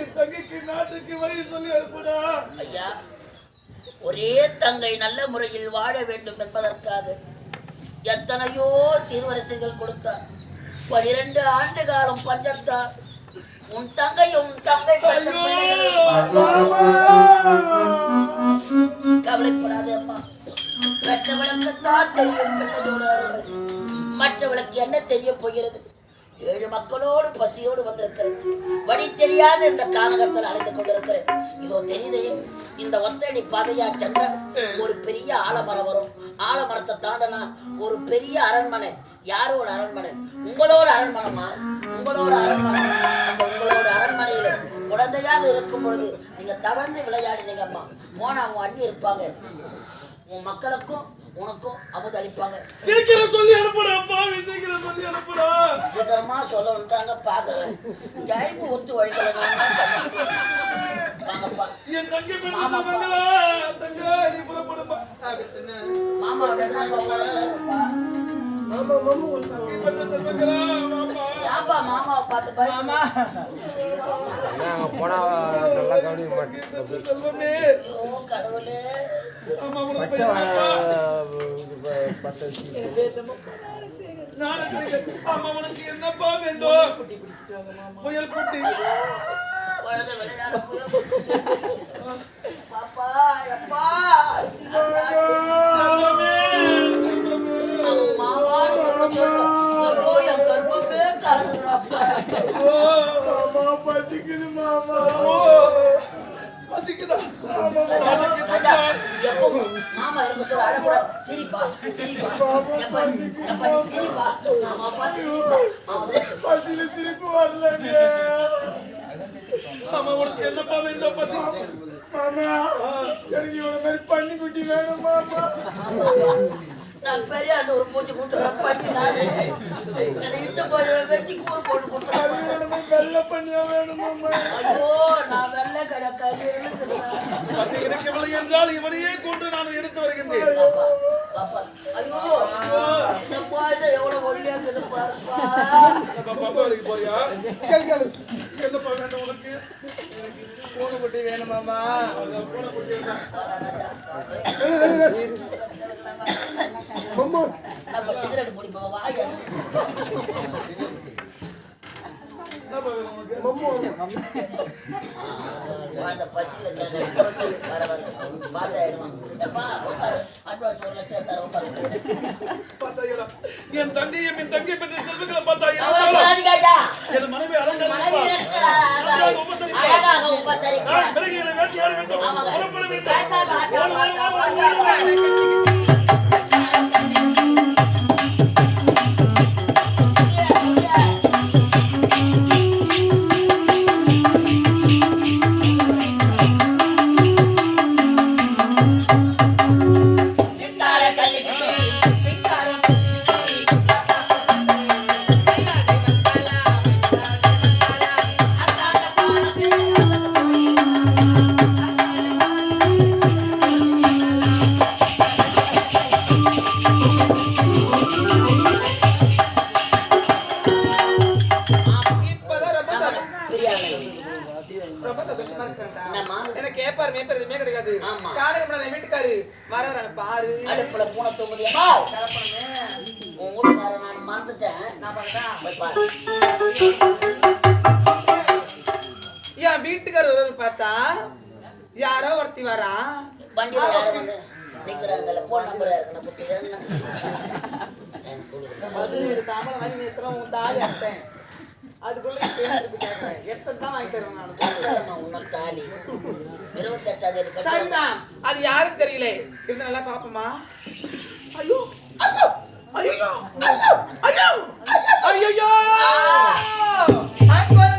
என் தங்கைக்கு நாட்டுக்கு வழி சொல்லி அனுப்புடா. ஐயா ஒரே தங்கை நல்ல முறையில் வாழ வேண்டும் என்பதற்காக எத்தனையோ சீர்வரிசைகள் கொடுத்தார். பனிரெண்டு ஆண்டு காலம் பஞ்சத்தார் உன் தங்கையும் தங்கை பெற்ற பிள்ளைகளும் கவலைப்படாதே அம்மா. பெற்றவளுக்குத்தான் தெரியும் பிள்ளையோடு அருமை. மற்றவளுக்கு என்ன தெரிய போகிறது? ஏழு மக்களோடு பசியோடு வந்திருக்கிறது வழி தெரியாத இந்த காலகத்தில் அலைந்து கொண்டிருக்கிறது இதோ தெரியுதே இந்த ஒத்தடி பாதையா சென்ற ஒரு பெரிய ஆலமரம் வரும். ஆலமரத்தை தாண்டனா ஒரு பெரிய அரண்மனை. யாரோட அரண்மனை? உங்களோட அரண்மனைமா? உங்களோட அரண்மனை. அந்த உங்களோட அரண்மனையில குழந்தையாக இருக்கும் பொழுது நீங்க தவழ்ந்து விளையாடினீங்க அம்மா போனா உன் அண்ணி இருப்பாங்க. உன் மக்களுக்கும் உனக்கும் அமுது அளிப்பாங்க சீக்கிரம் சொல்லி அனுப்புடா பாவி சீக்கிரம் சொல்லி அனுப்புடா. சீக்கிரமா சொல்லணும் தாங்க பாக்குறேன் ஜெயப்பு ஒத்து வழிக்கல என் தங்கை தங்கா நீ புறப்படுப்பா. மாமா ஏன்பா மாமாவை பார்த்து பயமா போனா நல்லா கவனிக்க மாட்டேன். என்னப்பா வேண்டும் குட்டி பாப்பா எப்பா? மாமா ஓ பசிக்குதா ஆமா ராஜா, எப்போ மாமா இருக்க சொல்ல அழக்கூடாது. சிரிப்பா, சிரிப்பா. எப்பா, எப்பா, நீ சிரிப்பா. மாமா பார்த்து சிரிப்பா. மாமா, பசியில சிரிப்பு வரலங்க மாமா உனக்கு என்னப்பா வேண்டும் பசி மாமா எனக்கு இவ்வளவு மாதிரி பண்ணி குட்டி வேணும் மாமா நான் பெரிய ஆண்டு ஒரு பூச்சி கொடுத்துறேன் பண்ணி நானு என்னை இட்டு போய் வெட்டி கூறு போட்டு கொடுத்துறேன் எனக்கு வெள்ளை பண்ணியா வேணும் மாமா ஐயோ நான் வெள்ளை கடை கறி எழுதுறேன் அது எனக்கு இவளை என்றால் இவனையே கொண்டு நான் எடுத்து வருகின்றேன். போறியா? என்னப்பா வேணும் உனக்கு? பூனை குட்டி வேணுமாமா பூனை குட்டி வேணும். நம்ம சிகரெட் பிடிப்போம் வாயா என்னப்பா வேணும் குழந்தை பசியில. வர வர பாஸ் ஆயிடுவான் அட்வான்ஸ் ஒரு லட்சம் தர என் தங்கையும் என் தங்கை பெற்ற செல்வங்களை ஐயா என் மனைவி? அழகாக வேட்டையாட வேண்டும். என் வீட்டுக்காரு வருவாரு பார்த்தா யாரோ ஒருத்தி வரா. வண்டியில யாரும் வந்து நிக்கிறாங்கல்ல போன் நம்பர் கொடுத்து அது ஒரு தாமரை வாங்கி நேத்துறோம் உன் தாலி அட்டேன் அதுக்குள்ள இப்ப ஏன் திருப்பி கேட்கறேன் எத்தனை தான் வாங்கி தருவேன் நான்? உன்ன தாலி. இருபத்தெட்டாம் தேதி கட்டுவாங்க. சரிதான் அது யாரும் தெரியல. இருந்து நல்லா பாப்போமா? ஐயோ ஐயோ ஐயோ ஐயோ ஐயோ ஐயோ அங்கொருத்தி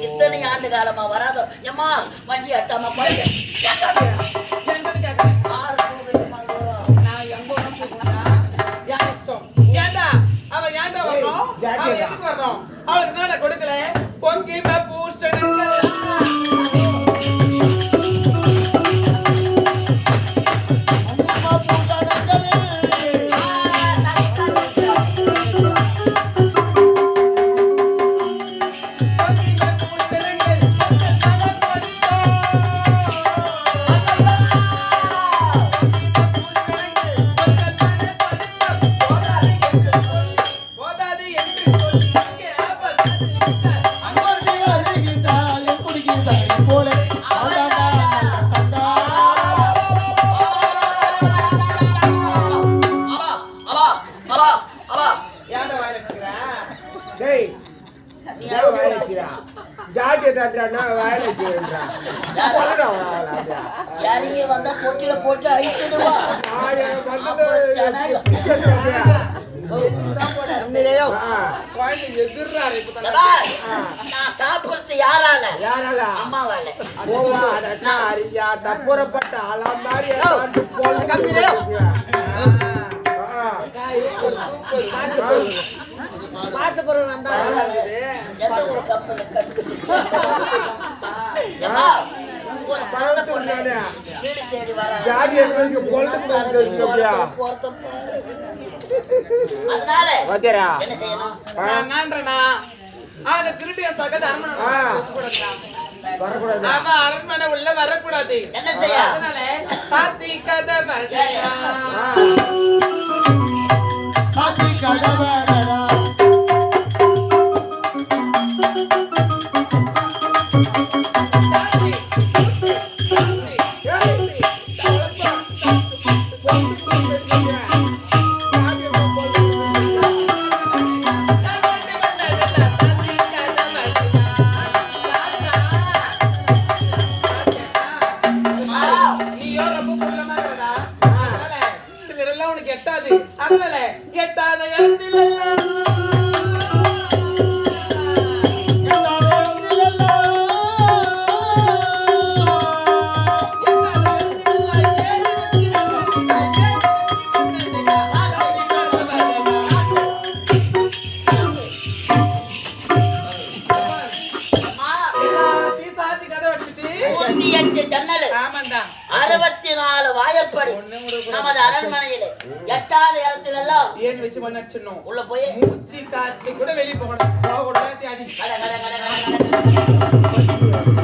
இத்தனை ஆண்டு காலமா வராதோ? ஏமா வண்டி அத்தாமா போயிட்டு ஜாட்டிய தட்டுறான்னா வேலை செய்யறான் யாருங்க வந்தா போட்டியில சாப்பிடுறது யாரால? யாரால? அம்மாவால. அறியா தப்புறப்பட்ட ஆளா மாதிரி சூப்பர் பொருள் வந்தா எந்த ஒரு கப்பல் ஒரு அரண்மனை வரக்கூடாது. அரண்மனை உள்ள வரக்கூடாது. என்ன செய்ய? அதனால சாத்தி கதை சாத்தி கதை thank you フフフフ。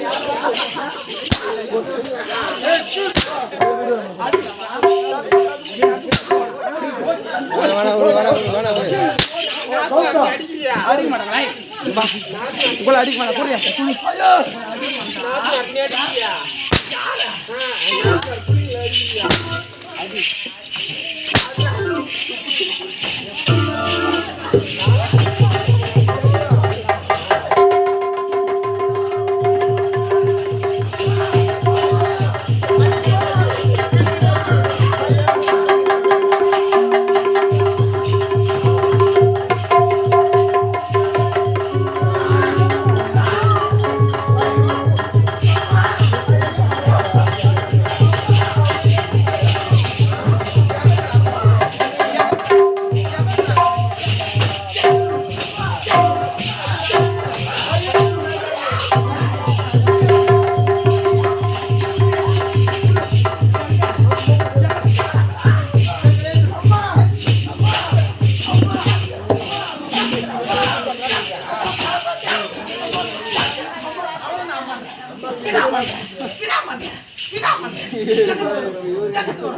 மாட்டேன் ஒரு அடி மூணு அடி வாங்க அடிக்க மாட்டாங்களா உங்களை அடிக்க மாட்டேன் புரியா அத்தா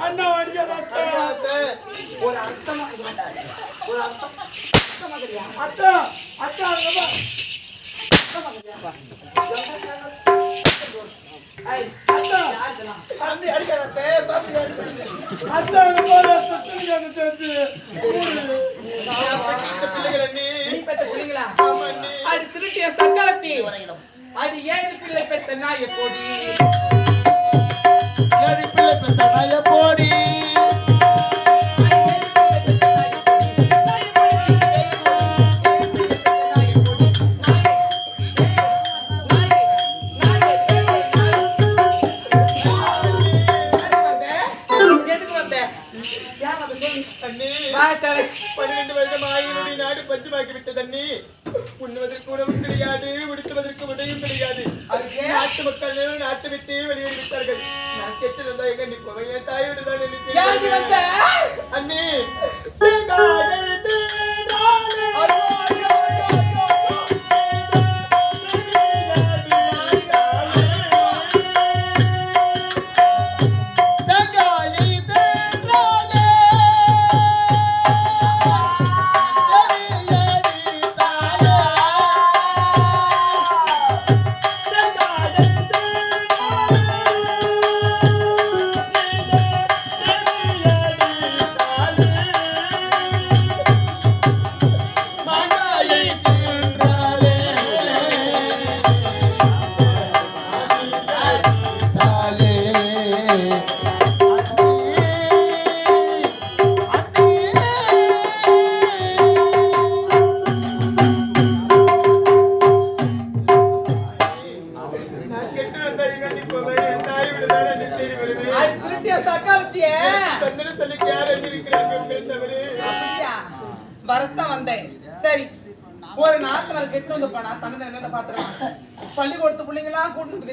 அண்ணா அடிக்காத அத்தா அத்தா வரையிலும் அடி ஏழு பிள்ளை பெத்த நாய போடி? ஏடி பிள்ளை பெத்த நாய போடி. பன்னிரண்டு வருடம் ஆயினுடைய நாடு பஞ்சமாக்கி விட்டது அண்ணி. உண்ணுவதற்கு உணவும் கிடையாது உடுத்துவதற்கு உடையும் கிடையாது. நாட்டு மக்கள் நாட்டை விட்டு வெளியேறி விட்டார்கள் நான் கெட்டு வந்தா எங்க நிற்கும் என் தாயோடு தான் அண்ணி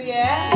ya.